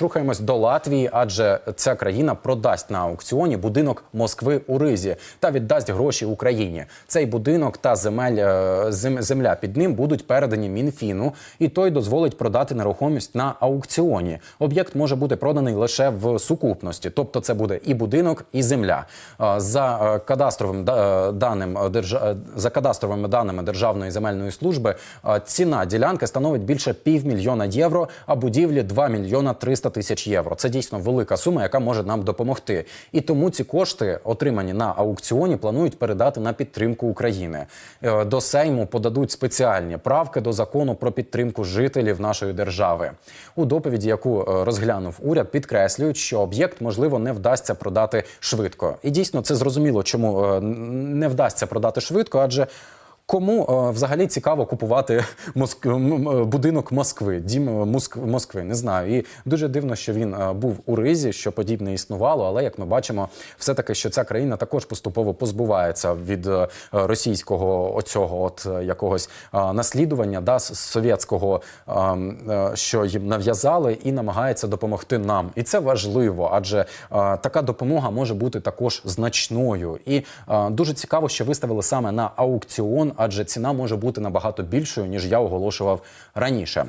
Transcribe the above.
Рухаємось до Латвії, адже ця країна продасть на аукціоні будинок Москви у Ризі та віддасть гроші Україні. Цей будинок та земель е, земля під ним будуть передані Мінфіну, і той дозволить продати нерухомість на аукціоні. Об'єкт може бути проданий лише в сукупності, тобто це буде і будинок, і земля. Е, За е, кадастровим да- даним за кадастровими даними Державної земельної служби ціна ділянки становить більше півмільйона євро, а будівлі 2 мільйона 300 тисяч євро. Це дійсно велика сума, яка може нам допомогти. І тому ці кошти, отримані на аукціоні, планують передати на підтримку України. Е, До Сейму подадуть спеціальні правки до закону про підтримку жителів нашої держави. У доповіді, яку е, розглянув уряд, підкреслюють, що об'єкт можливо не вдасться продати швидко. І дійсно це зрозуміло, чому е, не вдасться продати швидко, адже Кому е, взагалі цікаво купувати Моск... м- будинок Москви, дім е, Моск... Москви? Не знаю. І дуже дивно, що він е, був у Ризі, що подібне існувало. Але як ми бачимо, все таки, що ця країна також поступово позбувається від е, російського оцього от е, якогось е, наслідування, да, совєтського, е, е, що їм нав'язали, і намагається допомогти нам. І це важливо, адже е, така допомога може бути також значною. І е, дуже цікаво, що виставили саме на аукціон, адже ціна може бути набагато більшою ніж я оголошував раніше.